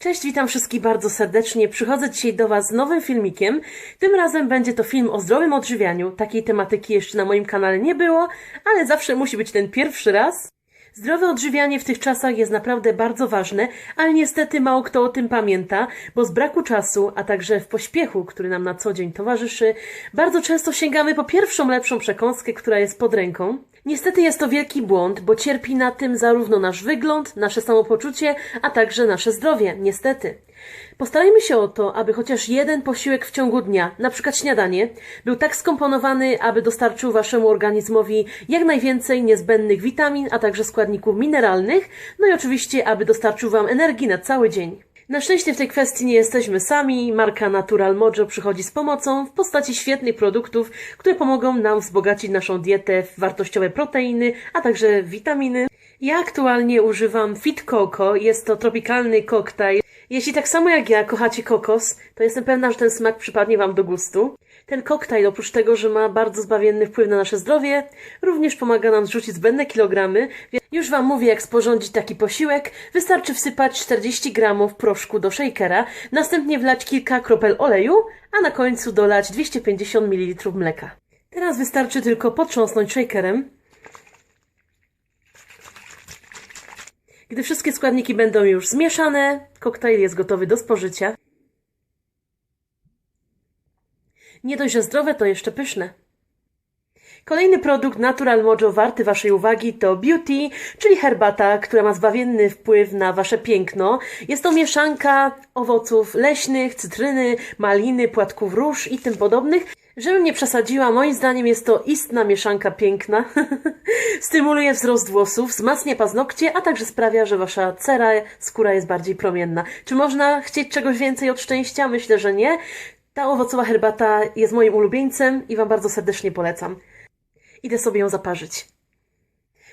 Cześć, witam wszystkich bardzo serdecznie. Przychodzę dzisiaj do Was z nowym filmikiem. Tym razem będzie to film o zdrowym odżywianiu. Takiej tematyki jeszcze na moim kanale nie było, ale zawsze musi być ten pierwszy raz. Zdrowe odżywianie w tych czasach jest naprawdę bardzo ważne, ale niestety mało kto o tym pamięta, bo z braku czasu, a także w pośpiechu, który nam na co dzień towarzyszy, bardzo często sięgamy po pierwszą lepszą przekąskę, która jest pod ręką. Niestety jest to wielki błąd, bo cierpi na tym zarówno nasz wygląd, nasze samopoczucie, a także nasze zdrowie, niestety. Postarajmy się o to, aby chociaż jeden posiłek w ciągu dnia, na przykład śniadanie, był tak skomponowany, aby dostarczył waszemu organizmowi jak najwięcej niezbędnych witamin, a także składników mineralnych, no i oczywiście, aby dostarczył wam energii na cały dzień. Na szczęście w tej kwestii nie jesteśmy sami. Marka Natural Mojo przychodzi z pomocą w postaci świetnych produktów, które pomogą nam wzbogacić naszą dietę w wartościowe proteiny, a także witaminy. Ja aktualnie używam Fit Coco. Jest to tropikalny koktajl. Jeśli tak samo jak ja kochacie kokos, to jestem pewna, że ten smak przypadnie Wam do gustu. Ten koktajl, oprócz tego, że ma bardzo zbawienny wpływ na nasze zdrowie, również pomaga nam zrzucić zbędne kilogramy. Więc Już Wam mówię, jak sporządzić taki posiłek. Wystarczy wsypać 40 gramów proszku do shakera, następnie wlać kilka kropel oleju, a na końcu dolać 250 ml mleka. Teraz wystarczy tylko potrząsnąć shakerem. Gdy wszystkie składniki będą już zmieszane, koktajl jest gotowy do spożycia. Nie dość, że zdrowe, to jeszcze pyszne. Kolejny produkt Natural Mojo warty Waszej uwagi to Beauty, czyli herbata, która ma zbawienny wpływ na Wasze piękno. Jest to mieszanka owoców leśnych, cytryny, maliny, płatków róż i tym podobnych. Żebym nie przesadziła, moim zdaniem jest to istna mieszanka piękna. Stymuluje wzrost włosów, wzmacnia paznokcie, a także sprawia, że Wasza cera, skóra jest bardziej promienna. Czy można chcieć czegoś więcej od szczęścia? Myślę, że nie. Ta owocowa herbata jest moim ulubieńcem i Wam bardzo serdecznie polecam. Idę sobie ją zaparzyć.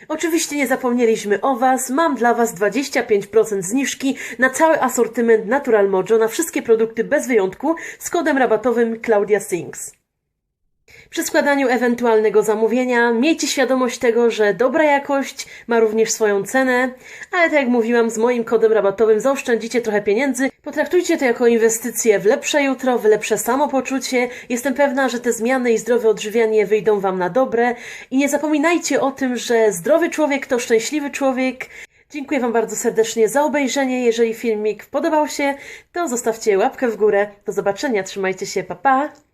Oczywiście nie zapomnieliśmy o Was. Mam dla Was 25% zniżki na cały asortyment Natural Mojo na wszystkie produkty bez wyjątku z kodem rabatowym Claudia Sings. Przy składaniu ewentualnego zamówienia miejcie świadomość tego, że dobra jakość ma również swoją cenę, ale tak jak mówiłam, z moim kodem rabatowym zaoszczędzicie trochę pieniędzy. Potraktujcie to jako inwestycję w lepsze jutro, w lepsze samopoczucie. Jestem pewna, że te zmiany i zdrowe odżywianie wyjdą Wam na dobre. I nie zapominajcie o tym, że zdrowy człowiek to szczęśliwy człowiek. Dziękuję Wam bardzo serdecznie za obejrzenie. Jeżeli filmik podobał się, to zostawcie łapkę w górę. Do zobaczenia, trzymajcie się, pa pa!